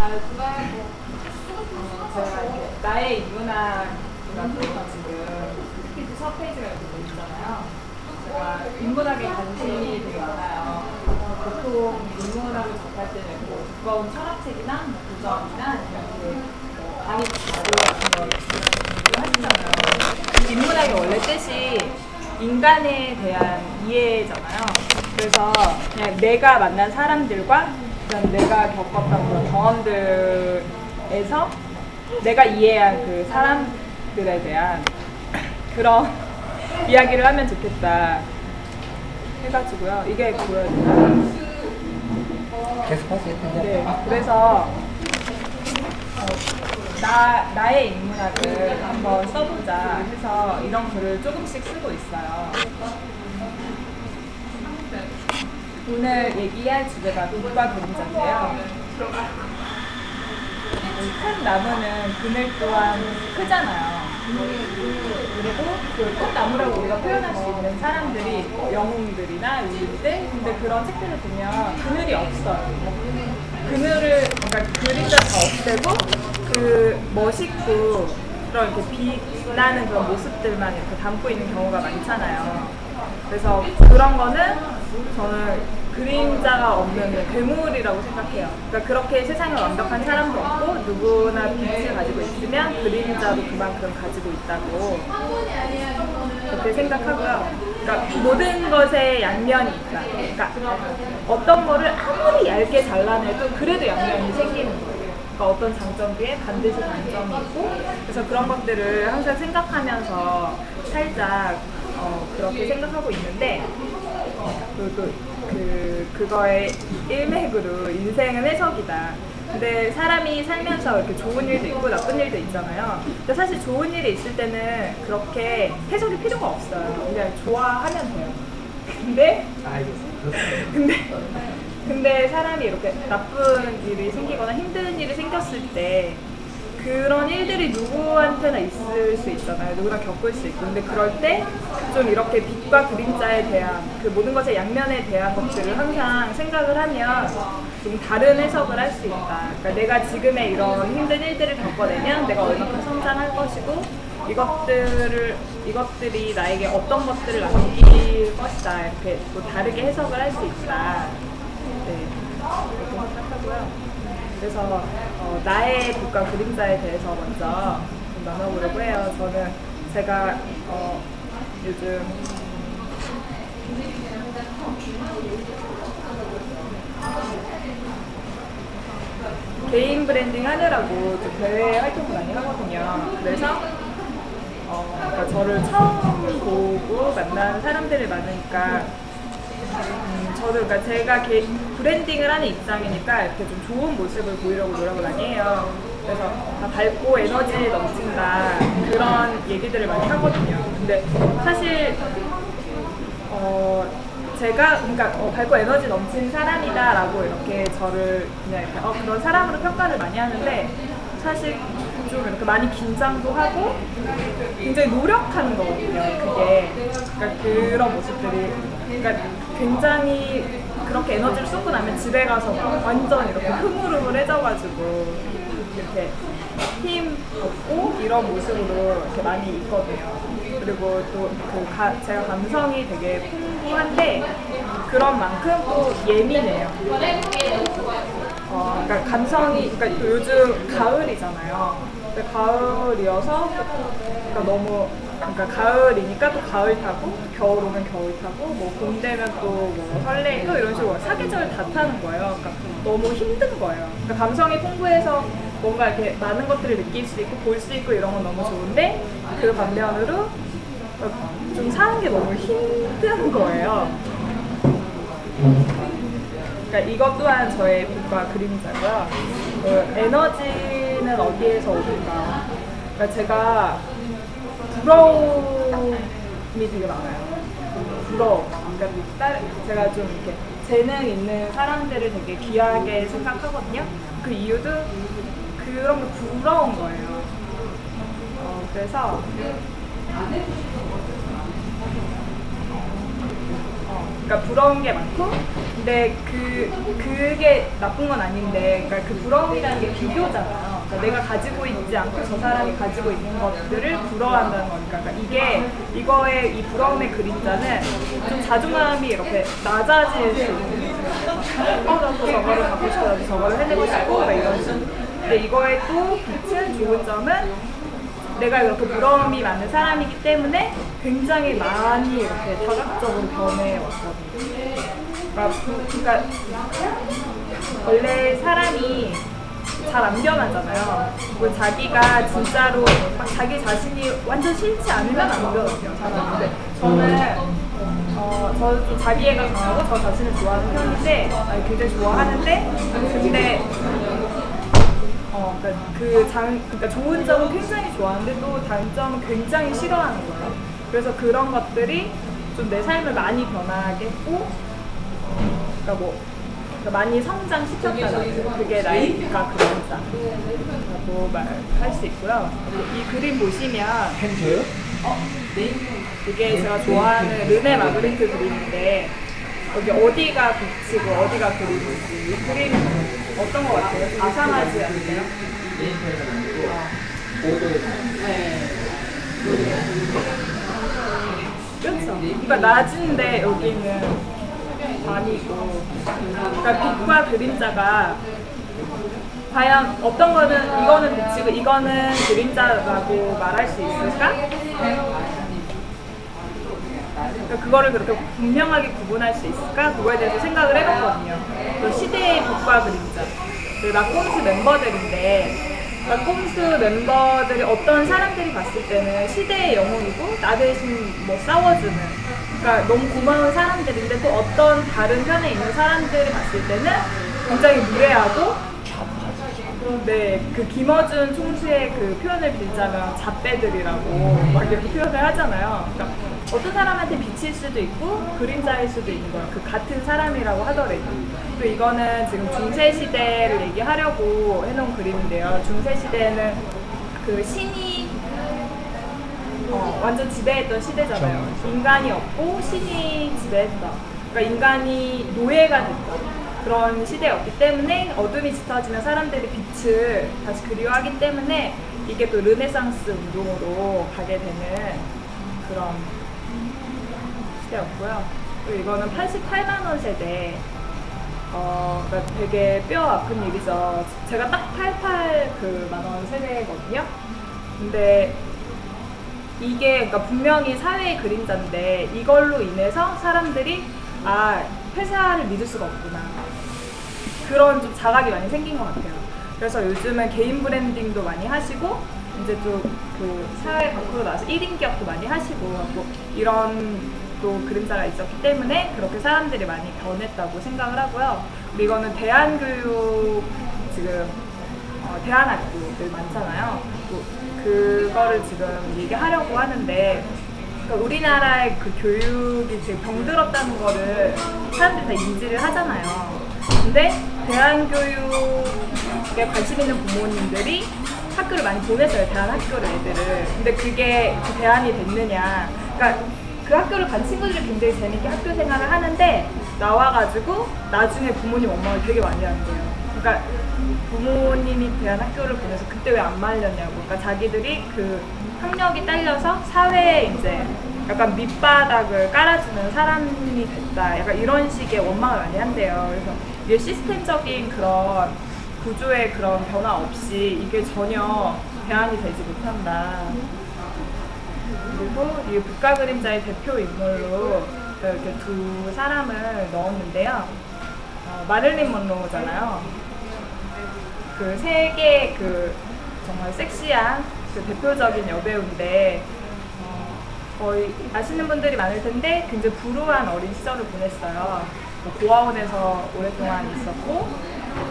아, 제가 이렇게 나의 인문학이라고 지금 스피드 첫 페이지가 이렇게 보이잖아요. 제가 인문학에 관심이 되게 많아요. 보통 인문학을 접할 때는 뭐 두꺼운 철학책이나 뭐 고전이나 이렇게 뭐 강의 자료 같은 거 하시잖아요. 인문학의 원래 뜻이 인간에 대한 이해잖아요. 그래서 그냥 내가 만난 사람들과 그런 내가 겪었던 그런 경험들에서 내가 이해한 그 사람들에 대한 그런 이야기를 하면 좋겠다 해가지고요. 이게 보여요. 계속 하세요. 네, 그래서 어, 나 나의 인문학을 한번 써보자 해서 이런 글을 조금씩 쓰고 있어요. 오늘 얘기할 주제가 빛과 그림자인데요. 큰 나무는 그늘 또한 크잖아요. 그리고 그 꽃나무라고 우리가 표현할 수 있는 사람들이 뭐 영웅들이나 인물들 근데 그런 책들을 보면 그늘이 없어요. 그늘을 그러니까 그림자 다 없애고 그 멋있고 그런 이렇게 빛나는 그런 모습들만 이렇게 담고 있는 경우가 많잖아요. 그래서 그런 거는 저는 그림자가 없는 그 괴물이라고 생각해요. 그러니까 그렇게 세상에 완벽한 사람도 없고 누구나 빛을 가지고 있으면 그림자도 그만큼 가지고 있다고 그렇게 생각하고요. 그러니까 모든 것에 양면이 있다. 그러니까 어떤 거를 아무리 얇게 잘라내도 그래도 양면이 생기는 거예요. 그러니까 어떤 장점 뒤에 반드시 단점이 있고 그래서 그런 것들을 항상 생각하면서 살짝 어, 그렇게 생각하고 있는데 그, 그, 그, 그거의 일맥으로 인생은 해석이다. 근데 사람이 살면서 이렇게 좋은 일도 있고 나쁜 일도 있잖아요. 근데 사실 좋은 일이 있을 때는 그렇게 해석이 필요가 없어요. 그냥 좋아하면 돼요. 근데. 근데 근데 사람이 이렇게 나쁜 일이 생기거나 힘든 일이 생겼을 때 그런 일들이 누구한테나 있을 수 있잖아요. 누구나 겪을 수 있고. 근데 그럴 때 좀 이렇게 빛과 그림자에 대한 그 모든 것의 양면에 대한 것들을 항상 생각을 하면 좀 다른 해석을 할 수 있다. 그러니까 내가 지금의 이런 힘든 일들을 겪어내면 내가 얼마큼 성장할 것이고 이것들을 이것들이 나에게 어떤 것들을 남길 것이다. 이렇게 또 다르게 해석을 할 수 있다. 네, 그렇게 생각하고요. 그래서 어, 나의 빛과 그림자에 대해서 먼저 좀 나눠보려고 해요. 저는 제가 어, 요즘 개인 브랜딩 하느라고 좀 대외 활동을 많이 하거든요. 그래서 어, 그러니까 저를 처음 보고 만난 사람들이 많으니까 음, 저도 그러니까 제가 개, 브랜딩을 하는 입장이니까 이렇게 좀 좋은 모습을 보이려고 노력을 많이 해요. 그래서 다 밝고 에너지 넘친다 그런 얘기들을 많이 하거든요. 근데 사실 어, 제가 그러니까 어, 밝고 에너지 넘치는 사람이다라고 이렇게 저를 그냥 이렇게 어, 그런 사람으로 평가를 많이 하는데 사실 좀 이렇게 많이 긴장도 하고 굉장히 노력하는 거거든요. 그게 그러니까 그런 모습들이 그러니까 굉장히 그렇게 에너지를 쏟고 나면 집에 가서 막 완전 이렇게 흐물흐물 해져가지고 이렇게 힘 없고 이런 모습으로 이렇게 많이 있거든요. 그리고 또 그 제가 감성이 되게 풍부한데 그런 만큼 또 예민해요. 어, 그러니까 감성이, 그러니까 또 요즘 가을이잖아요. 가을이어서, 그러니까 너무, 그러니까 가을이니까 또 가을 타고, 겨울 오면 겨울 타고, 뭐 봄 되면 또뭐 설레고 이런 식으로 사계절 다 타는 거예요. 그러니까 너무 힘든 거예요. 그러니까 감성이 풍부해서 뭔가 이렇게 많은 것들을 느낄 수 있고 볼 수 있고 이런 건 너무 좋은데 그 반면으로 좀 사는 게 너무 힘든 거예요. 그러니까 이것 또한 저의 빛과 그림자고요. 그 에너지는 어디에서 오는가? 그러니까 제가 부러움이 되게 많아요. 부러움. 그러니까 딸, 제가 좀 이렇게 재능 있는 사람들을 되게 귀하게 생각하거든요. 그 이유도 그런 게 부러운 거예요. 어, 그래서 어, 그러니까 부러운 게 많고, 근데 그 그게 나쁜 건 아닌데, 그러니까 그 부러움이라는 게 비교잖아요. 그러니까 내가 가지고 있지 않고 저 사람이 가지고 있는 것들을 부러워한다는 거니까. 그러니까 이게 이거의 이 부러움의 그림자는 좀 자존감이 이렇게 낮아질 수 있는. 어, 나도 저거를 갖고 싶어, 나도 저거를 해내고 싶고, 막 이런 식으로. 근데 이거의 또 빛은 좋은 점은 내가 이렇게 부러움이 많은 사람이기 때문에 굉장히 많이 이렇게 다각적으로 변해왔거든요. 그러니까 원래 사람이 잘 안 변하잖아요. 그리고 자기가 진짜로 막 자기 자신이 완전 싫지 않으면 안 변해요. 근데 저는 어, 저는 좀 자기애가 강하고 저 자신을 좋아하는 편인데, 아니, 굉장히 좋아하는데, 근데 어, 그러니까 그 장, 그러니까 좋은 점은 굉장히 좋아하는데 또 단점은 굉장히 싫어하는 거예요. 그래서 그런 것들이 좀 내 삶을 많이 변하게 했고, 어, 그러니까 뭐 많이 성장시켰다는 그게 나이가 그런다라고 말할 수 있고요. 이 그림 보시면 펜 줘요? 이게 제가 좋아하는 르네 마그리트 그림인데 여기 어디가 빛이고 어디가 그림인지 이 그림 어떤 것 같아요? 좀 이상하지 않나요? 그렇죠. 그러니까 낮인데 여기는 밤이고 그러니까 빛과 그림자가 과연 어떤 거는 이거는 빛이고 이거는 그림자라고 말할 수 있을까? 그러니까 그거를 그렇게 분명하게 구분할 수 있을까? 그거에 대해서 생각을 해봤거든요. 그 시대의 빛과 그림자. 그 라꼼스 멤버들인데 라꼼스 멤버들이 어떤 사람들이 봤을 때는 시대의 영웅이고 나 대신 뭐 싸워주는 그러니까 너무 고마운 사람들인데 또 어떤 다른 편에 있는 사람들이 봤을 때는 굉장히 무례하고 네, 그 김어준 총수의 그 표현을 빌자면 잡배들이라고 막 이렇게 표현을 하잖아요. 그러니까 어떤 사람한테 빛일 수도 있고 그림자일 수도 있는 거예요. 그 같은 사람이라고 하더라도. 그리고 이거는 지금 중세 시대를 얘기하려고 해놓은 그림인데요. 중세 시대는 그 신이 어, 완전 지배했던 시대잖아요. 인간이 없고 신이 지배했다. 그러니까 인간이 노예가 됐다. 그런 시대였기 때문에 어둠이 짙어지면 사람들이 빛을 다시 그리워하기 때문에 이게 또 르네상스 운동으로 가게 되는 그런 시대였고요. 그리고 이거는 88만 원 세대. 어, 그러니까 되게 뼈 아픈 일이죠. 제가 딱 88 그 만원 세대거든요. 근데 이게 그러니까 분명히 사회의 그림자인데 이걸로 인해서 사람들이 아 회사를 믿을 수가 없구나 그런 좀 자각이 많이 생긴 것 같아요. 그래서 요즘은 개인 브랜딩도 많이 하시고 이제 좀그 사회 밖으로 나와서 1인 기업도 많이 하시고 뭐 이런 또 그림자가 있었기 때문에 그렇게 사람들이 많이 변했다고 생각을 하고요. 그리고 이거는 대한교육 지금 어, 대안학교들 많잖아요. 뭐 그거를 지금 얘기하려고 하는데 그러니까 우리나라의 그 교육이 되게 병들었다는 거를 사람들이 다 인지를 하잖아요. 근데 대안교육에 관심 있는 부모님들이 학교를 많이 보내줘요. 대안학교를 애들을. 근데 그게 그 대안이 됐느냐. 그러니까 그 학교를 간 친구들이 굉장히 재밌게 학교 생활을 하는데 나와가지고 나중에 부모님 원망을 되게 많이 한대요. 그러니까 부모님이 대한 학교를 보내서 그때 왜 안 말렸냐고. 그러니까 자기들이 그 학력이 딸려서 사회에 이제 약간 밑바닥을 깔아주는 사람이 됐다. 약간 이런 식의 원망을 많이 한대요. 그래서 이게 시스템적인 그런 구조의 그런 변화 없이 이게 전혀 대안이 되지 못한다. 그리고 이 국가 그림자의 대표 인물로 이렇게 두 사람을 넣었는데요. 어, 마릴린 먼로잖아요. 그 세계 그 정말 섹시한 그 대표적인 여배우인데 어, 거의 아시는 분들이 많을 텐데 굉장히 불우한 어린 시절을 보냈어요. 뭐 고아원에서 오랫동안 있었고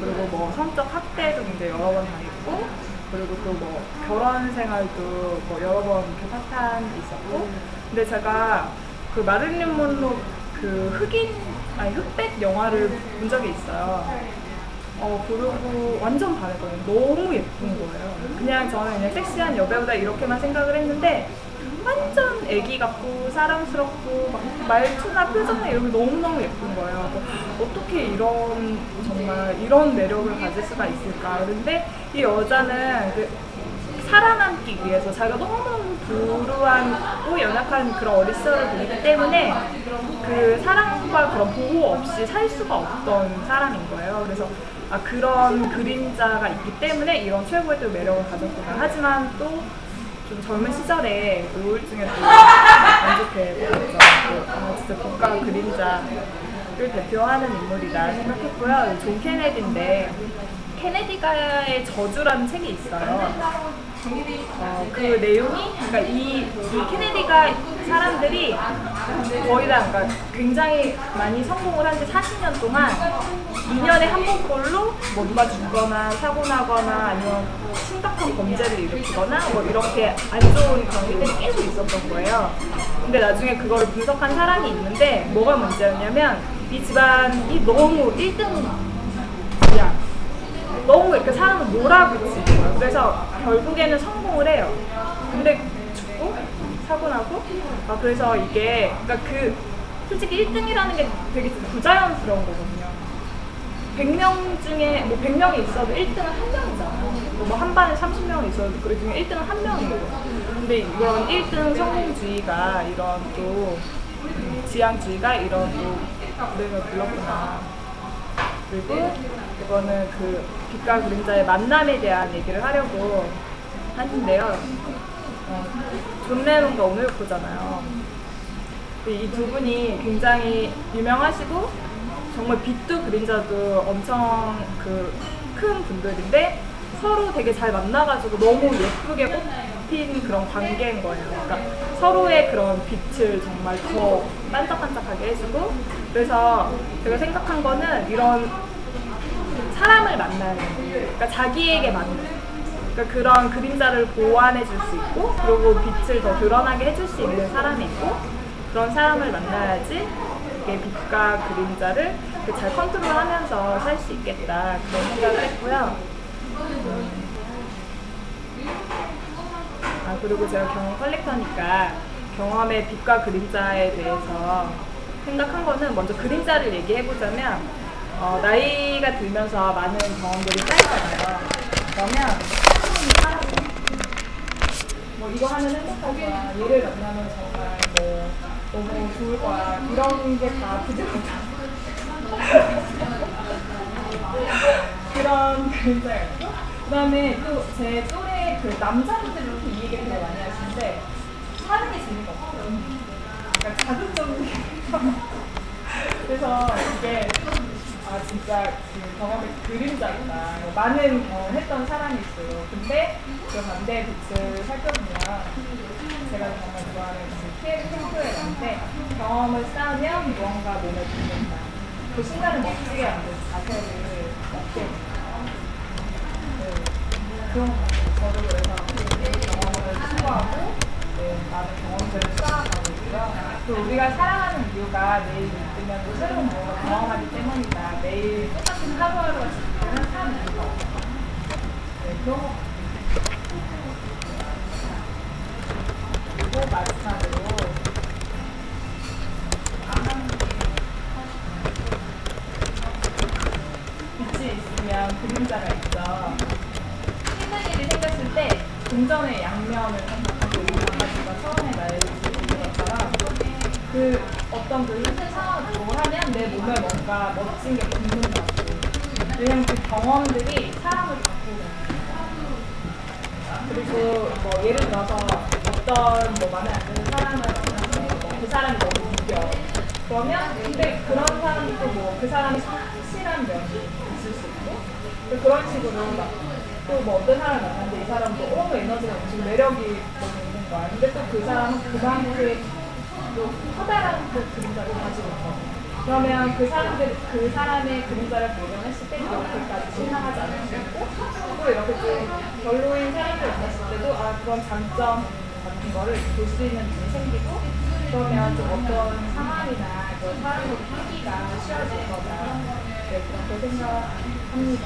그리고 뭐 성적 학대도 굉장히 여러 번 당했고 그리고 또 뭐 결혼 생활도 뭐 여러 번 이렇게 파탄 있었고 근데 제가 그 마릴린 먼로 그 흑인 아니 흑백 영화를 본 적이 있어요. 어, 그리고 완전 반했거든요. 너무 예쁜 거예요. 그냥 저는 그냥 섹시한 여배우다 이렇게만 생각을 했는데 완전 애기 같고 사랑스럽고 막 말투나 표정이 이런 게 너무너무 예쁜 거예요. 그래서 어떻게 이런 정말 이런 매력을 가질 수가 있을까? 그런데 이 여자는 그 살아남기 위해서 자기가 너무너무 불우하고 연약한 그런 보냈기 때문에 그 사랑과 그런 보호 없이 살 수가 없던 사람인 거예요. 그래서 아, 그런 그림자가 있기 때문에 이런 최고의 또 매력을 가졌구나. 하지만 또 좀 젊은 시절에 우울증에 또안 좋게 보였죠. 또, 아, 진짜 국가 그림자를 대표하는 인물이다 생각했고요. 존 케네디인데 케네디가의 저주라는 책이 있어요. 어, 그 내용이 그러니까 이, 이 케네디가 사람들이 거의 다 그러니까 굉장히 많이 성공을 한 지 40년 동안 2년에 한 번꼴로 뭐 누가 죽거나 사고 나거나 아니면 심각한 범죄를 일으키거나 뭐 이렇게 안 좋은 일들이 계속 있었던 거예요. 근데 나중에 그거를 분석한 사람이 있는데 뭐가 문제였냐면 이 집안이 너무 1등이야. 너무 이렇게 사람을 몰아붙이는 거예요. 그래서 결국에는 성공을 해요. 근데 죽고 사고 나고 아 그래서 이게 그러니까 그 솔직히 1등이라는 게 되게 부자연스러운 거거든요. 100명 중에 뭐 100명이 있어도 1등은 한 명이잖아요. 뭐한 반에 30명이 있어도 그 중에 1등은 한 명이에요. 근데 이런 1등 성공주의가 이런 또 지향주의가 이런 또 불행을 불렀구나. 그리고 이거는 그 빛과 그림자의 만남에 대한 얘기를 하려고 하는데요. 어, 존 레논과 오늘코잖아요. 이 두 분이 굉장히 유명하시고 정말 빛도 그림자도 엄청 그 큰 분들인데 서로 되게 잘 만나가지고 너무 예쁘게 꽃핀 그런 관계인 거예요. 그러니까 서로의 그런 빛을 정말 더 반짝반짝하게 해주고 그래서 제가 생각한 거는 이런 사람을 돼요. 그러니까 자기에게 맞는. 그러니까 그런 그림자를 보완해 줄 수 있고, 그리고 빛을 더 드러나게 해줄 수 있는 사람이 있고, 그런 사람을 만나야지 이게 빛과 그림자를 잘 컨트롤하면서 살 수 있겠다 그런 생각을 했고요. 아 그리고 제가 경험 컬렉터니까 경험의 빛과 그림자에 대해서 생각한 거는 먼저 그림자를 얘기해 보자면 어, 나이가 들면서 많은 경험들이 쌓이잖아요. 그러면 사람이 살아서 뭐 이거 하면 행복할 거야. 얘를 만나면 정말 뭐 너무 좋을 거야. 이런 게 다 부족하다. 그런 그림자였고 그다음에 또 제 또래 그 남자분들은 이 얘기 되게 많이 하시는데 사는 게 재미가 없어요. 약간 자극적인 그래서 이게 아 진짜 그 경험의 그림자구나 많은 경험했던 사람이 있어요. 근데 그 반대의 빛을 살펴보면 제가 정말 좋아하는 그 피에르 탱크에 있는데 경험을 쌓으면 무언가 몸에 붙는다. 그 순간을 멋지게 만드는 자세를 얻게. 네, 그런 것 같아요. 저도 그래서 그 경험을 추구하고 네, 많은 경험들을 쌓아가고 있고요. 또 우리가 살아가는 이유가 내일 있으면 또 새로운 무언가 경험하기 때문이다. 매일 똑같은 하루하루가 지나면 사는 이유가 없다. 네, 그런 것 뭔가 멋진 게 붙는다고. 왜냐면 그 경험들이 사람을 바꾸는 그리고 뭐 예를 들어서 어떤 뭐 마음에 안 드는 사람을 만났는데 뭐그 사람이 너무 웃겨. 그러면 근데 그런 사람도 뭐 그 사람이 성실한 면이 있을 수 있고 또 그런 식으로 또뭐 어떤 사람을 만났는데 이 사람도 너무 에너지가 넘치고 매력이 있는 거야. 근데 또 그 사람은 그만큼 또 커다란 그 그림자를 가지고 있거든. 그러면 그 사람들 그 사람의 그림자를 발견했을 때 그렇게까지 실망하지 않을 수 있고 또 이렇게 좀 별로인 사람들 만났을 때도 아 그런 장점 같은 거를 볼 수 있는 눈이 생기고 그러면 좀 어떤 상황이나 그 사람의 하기가 쉬워질 거다 네, 그렇게 생각합니다.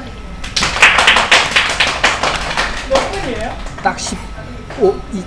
네. 몇 분이에요? 딱 10. 오, 이,